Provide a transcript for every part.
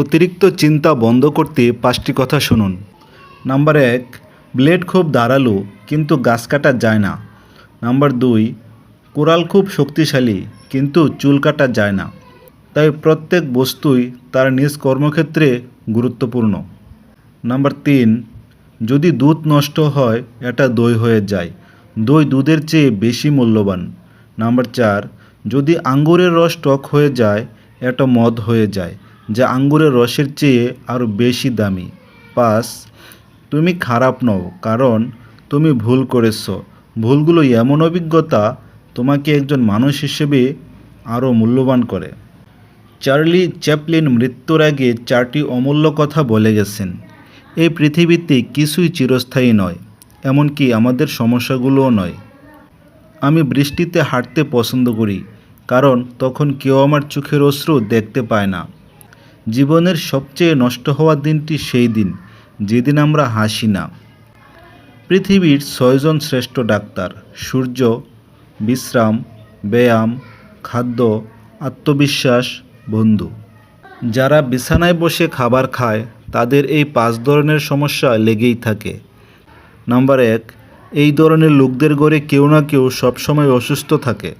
অতিরিক্ত চিন্তা বন্ধ করতে পাঁচটি কথা শুনুন। নাম্বার এক, ব্লেড খুব ধারালো, কিন্তু গাছ কাটা যায় না। নাম্বার দুই, কোরাল খুব শক্তিশালী, কিন্তু চুল কাটা যায় না। তাই প্রত্যেক বস্তুই তার নিজ কর্মক্ষেত্রে গুরুত্বপূর্ণ। নাম্বার তিন, যদি দুধ নষ্ট হয়, এটা দই হয়ে যায়। দই দুধের চেয়ে বেশি মূল্যবান। নাম্বার চার, যদি আঙ্গুরের রস টক হয়ে যায়, এটা মদ হয়ে যায়। যা আঙ্গুরের রসের চেয়ে আরও বেশি দামি। পাঁচ তুমি খারাপ নও, কারণ তুমি ভুল করেছ। ভুলগুলো এমন অভিজ্ঞতা তোমাকে একজন মানুষ হিসেবে আরও মূল্যবান করে। চার্লি চ্যাপলিন মৃত্যুর আগে চারটি অমূল্য কথা বলে গেছেন। এই পৃথিবীতে কিছুই চিরস্থায়ী নয়, এমনকি আমাদের সমস্যাগুলোও নয়। আমি বৃষ্টিতে হাঁটতে পছন্দ করি, কারণ তখন কেউ আমার চোখের অশ্রু দেখতে পায় না। জীবনের সবচেয়ে নষ্ট হওয়ার দিনটি সেই দিন, যেদিন আমরা হাসি না। পৃথিবীর ছয়জন শ্রেষ্ঠ ডাক্তার, সূর্য, বিশ্রাম, ব্যায়াম, খাদ্য, আত্মবিশ্বাস, বন্ধু। যারা বিছানায় বসে খাবার খায়, তাদের এই পাঁচ ধরনের সমস্যা লেগেই থাকে। নাম্বার এক, এই ধরনের লোকদের গড়ে কেউ না কেউ সবসময় অসুস্থ থাকে।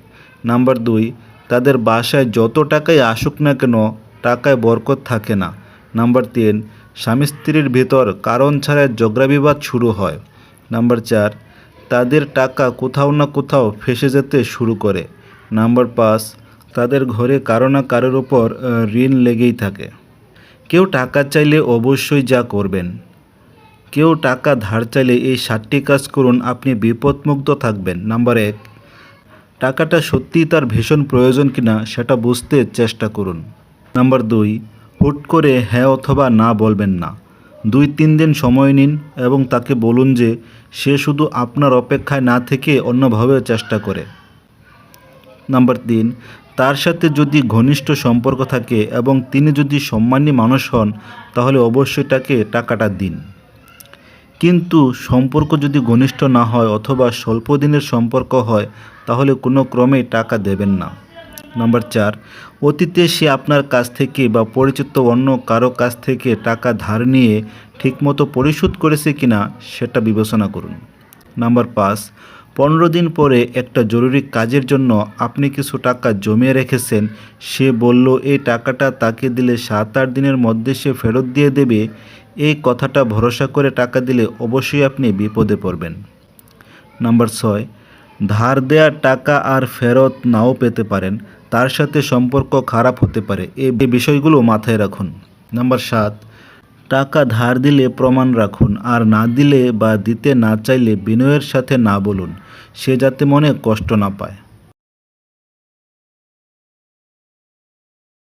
নাম্বার দুই, তাদের বাসায় যত টাকাই আসুক না কেন টাকায় বরকত থাকে না। নাম্বার তিন, স্বামী স্ত্রীর ভেতর কারণ ছাড়া ঝগড়াবিবাদ শুরু হয়। নাম্বার চার, তাদের টাকা কোথাও না কোথাও ফেসে যেতে শুরু করে। নাম্বার পাঁচ, তাদের ঘরে কারও না কারোর ওপর ঋণ লেগেই থাকে। কেউ টাকা চাইলে অবশ্যই যা করবেন। কেউ টাকা ধার চাইলে এই সাতটি কাজ করুন, আপনি বিপদমুক্ত থাকবেন। নাম্বার এক, টাকাটা সত্যিই তার ভীষণ প্রয়োজন কিনা, সেটা বুঝতে চেষ্টা করুন। নাম্বার দুই, হুট করে হ্যাঁ অথবা না বলবেন না। দুই, তিন দিন সময় নিন এবং তাকে বলুন যে সে শুধু আপনার অপেক্ষায় না থেকে অন্যভাবে চেষ্টা করে। নাম্বার তিন, তার সাথে যদি ঘনিষ্ঠ সম্পর্ক থাকে এবং তিনি যদি সম্মানী মানুষ হন, তাহলে অবশ্যই তাকে টাকাটা দিন। কিন্তু সম্পর্ক যদি ঘনিষ্ঠ না হয় অথবা স্বল্প দিনের সম্পর্ক হয়, তাহলে কোনো ক্রমেই টাকা দেবেন না। নাম্বার চার, অতীতে সে আপনার কাছ থেকে বা পরিচিত অন্য কারও কাছ থেকে টাকা ধার নিয়ে ঠিকমতো পরিশোধ করেছে কিনা সেটা বিবেচনা করুন। নাম্বার পাঁচ, পনেরো দিন পরে একটা জরুরি কাজের জন্য আপনি কিছু টাকা জমিয়ে রেখেছেন, সে বলল, এই টাকাটা তাকে দিলে সাত আট দিনের মধ্যে সে ফেরত দিয়ে দেবে। এই কথাটা ভরসা করে টাকা দিলে অবশ্যই আপনি বিপদে পড়বেন। নাম্বার ছয় ধার দেয়া টাকা আর ফেরত নাও পেতে পারেন। তার সাথে সম্পর্ক খারাপ হতে পারে। এই বিষয়গুলো মাথায় রাখুন। নাম্বার সাত, টাকা ধার দিলে প্রমাণ রাখুন। আর না দিলে বা দিতে না চাইলে বিনয়ের সাথে না বলুন। সে যাতে মনে কষ্ট না পায়।